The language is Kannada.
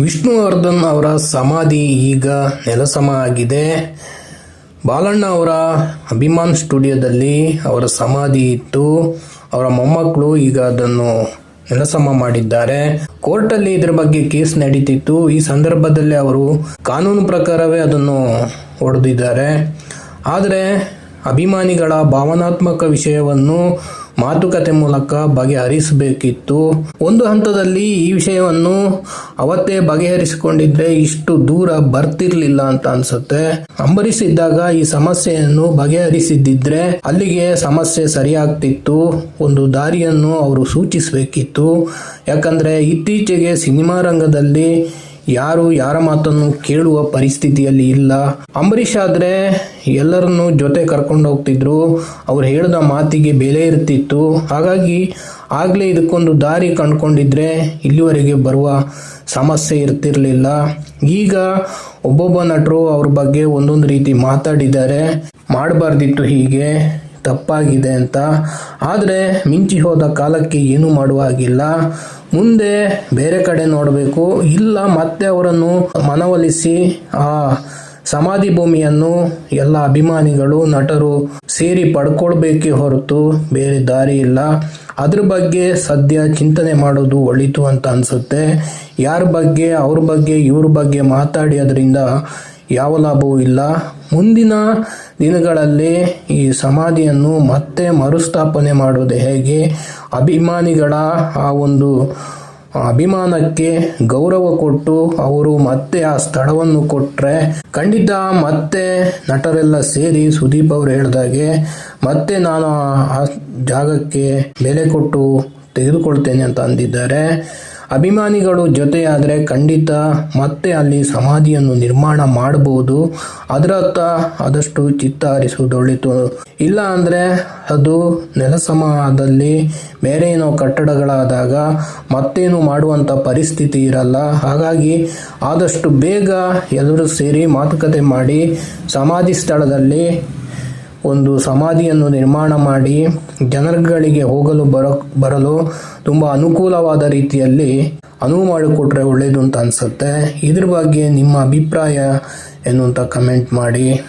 ವಿಷ್ಣುವರ್ಧನ್ ಅವರ ಸಮಾಧಿ ಈಗ ನೆಲಸಮ ಆಗಿದೆ. ಬಾಲಣ್ಣ ಅವರ ಅಭಿಮಾನ್ ಸ್ಟುಡಿಯೋದಲ್ಲಿ ಅವರ ಸಮಾಧಿ ಇತ್ತು. ಅವರ ಮೊಮ್ಮಕ್ಕಳು ಈಗ ಅದನ್ನು ನೆಲಸಮ ಮಾಡಿದ್ದಾರೆ. ಕೋರ್ಟಲ್ಲಿ ಇದರ ಬಗ್ಗೆ ಕೇಸ್ ನಡೀತಿತ್ತು. ಈ ಸಂದರ್ಭದಲ್ಲಿ ಅವರು ಕಾನೂನು ಪ್ರಕಾರವೇ ಅದನ್ನು ಹೊಡೆದಿದ್ದಾರೆ ಆದರೆ ಅಭಿಮಾನಿಗಳ ಭಾವನಾತ್ಮಕ ವಿಷಯವನ್ನು ಮಾತುಕತೆ ಮೂಲಕ ಬಗೆಹರಿಸಬೇಕಿತ್ತು. ಒಂದು ಹಂತದಲ್ಲಿ ಈ ವಿಷಯವನ್ನು ಅವತ್ತೇ ಬಗೆಹರಿಸಿಕೊಂಡಿದ್ರೆ ಇಷ್ಟು ದೂರ ಬರ್ತಿರ್ಲಿಲ್ಲ ಅಂತ ಅನ್ಸುತ್ತೆ. ಅಂಬರೀಷ್ ಇದ್ದಾಗ ಈ ಸಮಸ್ಯೆಯನ್ನು ಬಗೆಹರಿಸಿದ್ದಿದ್ರೆ ಅಲ್ಲಿಗೆ ಸಮಸ್ಯೆ ಸರಿಯಾಗ್ತಿತ್ತು. ಒಂದು ದಾರಿಯನ್ನು ಅವರು ಸೂಚಿಸಬೇಕಿತ್ತು. ಯಾಕಂದ್ರೆ ಇತ್ತೀಚೆಗೆ ಸಿನಿಮಾ ರಂಗದಲ್ಲಿ ಯಾರು ಯಾರ ಮಾತನ್ನು ಕೇಳುವ ಪರಿಸ್ಥಿತಿಯಲ್ಲಿ ಇಲ್ಲ. ಅಂಬರೀಷ್ ಆದ್ರೆ ಎಲ್ಲರನ್ನು ಜೊತೆ ಕರ್ಕೊಂಡು ಹೋಗ್ತಿದ್ರು. ಅವ್ರು ಹೇಳಿದ ಮಾತಿಗೆ ಬೆಲೆ ಇರ್ತಿತ್ತು. ಹಾಗಾಗಿ ಆಗ್ಲೇ ಇದಕ್ಕೊಂದು ದಾರಿ ಕಂಡ್ಕೊಂಡಿದ್ರೆ ಇಲ್ಲಿವರೆಗೆ ಬರುವ ಸಮಸ್ಯೆ ಇರ್ತಿರಲಿಲ್ಲ. ಈಗ ಒಬ್ಬೊಬ್ಬ ನಟರು ಅವ್ರ ಬಗ್ಗೆ ಒಂದೊಂದು ರೀತಿ ಮಾತಾಡಿದ್ದಾರೆ. ಮಾಡಬಾರ್ದಿತ್ತು ಹೀಗೆ. ತಪ್ಪಾಗಿದೆ ಅಂತ. ಆದರೆ ಮಿಂಚಿ ಹೋದ ಕಾಲಕ್ಕೆ ಏನೂ ಮಾಡುವ ಹಾಗಿಲ್ಲ. ಮುಂದೆ ಬೇರೆ ಕಡೆ ನೋಡಬೇಕು. ಇಲ್ಲ ಮತ್ತೆ ಅವರನ್ನು ಮನವೊಲಿಸಿ ಆ ಸಮಾಧಿ ಭೂಮಿಯನ್ನು ಎಲ್ಲ ಅಭಿಮಾನಿಗಳು, ನಟರು ಸೇರಿ ಪಡ್ಕೊಳ್ಬೇಕೇ ಹೊರತು ಬೇರೆ ದಾರಿ ಇಲ್ಲ. ಅದ್ರ ಬಗ್ಗೆ ಸದ್ಯ ಚಿಂತನೆ ಮಾಡೋದು ಒಳಿತು ಅಂತ ಅನ್ಸುತ್ತೆ. ಯಾರ ಬಗ್ಗೆ, ಅವ್ರ ಬಗ್ಗೆ, ಇವ್ರ ಬಗ್ಗೆ ಮಾತಾಡಿ ಅದರಿಂದ ಯಾವ ಲಾಭವೂ ಇಲ್ಲ. ಮುಂದಿನ ದಿನಗಳಲ್ಲಿ ಈ ಸಮಾಧಿಯನ್ನು ಮತ್ತೆ ಮರುಸ್ಥಾಪನೆ ಮಾಡುವುದು ಹೇಗೆ? ಅಭಿಮಾನಿಗಳ ಆ ಒಂದು ಅಭಿಮಾನಕ್ಕೆ ಗೌರವ ಕೊಟ್ಟು ಅವರು ಮತ್ತೆ ಆ ಸ್ಥಳವನ್ನು ಕೊಟ್ಟರೆ ಖಂಡಿತ ಮತ್ತೆ ನಟರೆಲ್ಲ ಸೇರಿ ಸುದೀಪ್ ಅವರು ಹೇಳಿದಾಗೆ ಮತ್ತೆ ನಾನು ಆ ಜಾಗಕ್ಕೆ ಬೆಲೆ ಕೊಟ್ಟು ತೆಗೆದುಕೊಳ್ತೇನೆ ಅಂತ ಅಂದಿದ್ದಾರೆ. ಅಭಿಮಾನಿಗಳು ಜೊತೆಯಾದರೆ ಖಂಡಿತ ಮತ್ತೆ ಅಲ್ಲಿ ಸಮಾಧಿಯನ್ನು ನಿರ್ಮಾಣ ಮಾಡಬಹುದು. ಅದರತ್ತ ಆದಷ್ಟು ಚಿತ್ತ ಹರಿಸುವುದೊಳಿತು ಇಲ್ಲ ಅಂದರೆ ಅದು ನೆಲಸಮದಲ್ಲಿ ಬೇರೆ ಕಟ್ಟಡಗಳಾದಾಗ ಮತ್ತೇನು ಮಾಡುವಂಥ ಪರಿಸ್ಥಿತಿ ಇರಲ್ಲ. ಹಾಗಾಗಿ ಆದಷ್ಟು ಬೇಗ ಎಲ್ಲರೂ ಸೇರಿ ಮಾತುಕತೆ ಮಾಡಿ ಸಮಾಧಿ ಸ್ಥಳದಲ್ಲಿ ಒಂದು ಸಮಾಧಿಯನ್ನು ನಿರ್ಮಾಣ ಮಾಡಿ ಜನರುಗಳಿಗೆ ಹೋಗಲು ಬರ, ಬರಲು ತುಂಬ ಅನುಕೂಲವಾದ ರೀತಿಯಲ್ಲಿ ಅನುವು ಮಾಡಿಕೊಟ್ರೆ ಒಳ್ಳೆಯದು ಅಂತ ಅನಿಸುತ್ತೆ. ಇದ್ರ ಬಗ್ಗೆ ನಿಮ್ಮ ಅಭಿಪ್ರಾಯ ಏನು ಕಮೆಂಟ್ ಮಾಡಿ.